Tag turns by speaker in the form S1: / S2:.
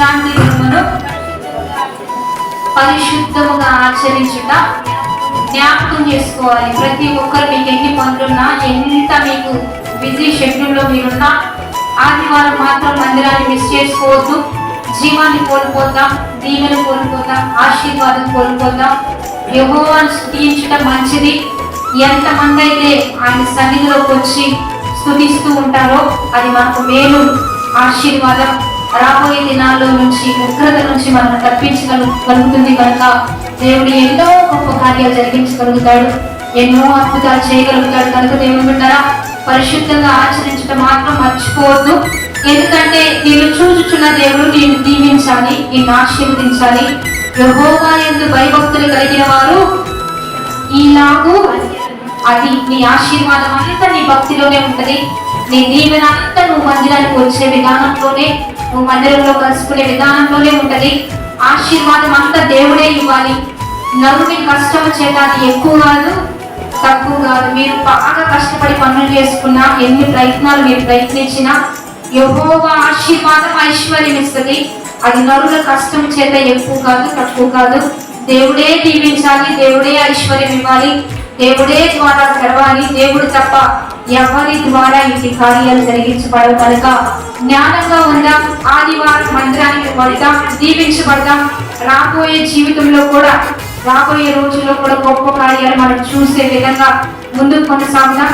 S1: విశ్రాంతి దినమును పరిశుద్ధముగా ఆచరించుట జ్ఞాపకం చేసుకోవాలి. ప్రతి ఒక్కరు మీకు ఎన్ని పనులున్నా ఎంత మీకు బిజీ షెడ్యూల్లో మీరున్నా ఆదివారం మాత్రం మందిరాన్ని మిస్ చేసుకోవద్దు. జీవాన్ని కోల్పోతాం దీవెను కోల్పోతాం ఆశీర్వాదం కోల్పోతాం. యహోవాను స్థుతించడం మంచిది. ఎంతమంది అయితే ఆయన సన్నిధిలోకి వచ్చి స్థుతిస్తూ ఉంటారో అది మనకు మేలు ఆశీర్వాదం. రాబోయే దినాల్లో నుంచి ఉగ్రత నుంచి మనం తప్పించగలుగుతుంది కనుక దేవుడు ఎన్నో గొప్ప కార్యాలు జరిగించగలుగుతాడు. ఎన్నో అద్భుతాలు చేయగలుగుతాడు కనుక దేవుడు బిడ్డరా పరిశుద్ధంగా ఆచరించడం మాత్రం మర్చిపోవద్దు. ఎందుకంటే నేను చూచుచున్న దేవుడు నేను దీవించాలి నేను ఆశీర్వదించాలి. యహోవా ఎందు భయభక్తులు కలిగిన వారు ఈలాగు అది నీ ఆశీర్వాదం అంతా నీ భక్తిలోనే ఉంటుంది. నీ దీవెన అంతా నువ్వు మందిరానికి వచ్చే విధానంలోనే నువ్వు మందిరంలో కలుసుకునే విధానంలోనే ఉంటది. ఆశీర్వాదం అంతా దేవుడే ఇవ్వాలి. నలుగురి కష్టం చేత అది ఎక్కువ కాదు తక్కువ కాదు. మీరు బాగా కష్టపడి పనులు చేసుకున్నా ఎన్ని ప్రయత్నాలు మీరు ప్రయత్నించినా యహోవా ఆశీర్వాదం ఐశ్వర్యం ఇస్తుంది అది నరుల కష్టం చేత ఎక్కువ కాదు తక్కువ కాదు. దేవుడే దీవించాలి దేవుడే ఐశ్వర్యం ఇవ్వాలి. దేవుడే ద్వారా తెరవాలి దేవుడు తప్ప ఎవరి ద్వారా ఇంటి కార్యాలు జరిగించబడవు కనుక. జ్ఞానంగా ఉందాం ఆదివారం మందిరానికి పడదాం దీవించబడదాం. రాబోయే జీవితంలో కూడా రాబోయే రోజుల్లో కూడా గొప్ప కార్యాలు మనం చూసే విధంగా ముందుకు కొనసాగుదాం.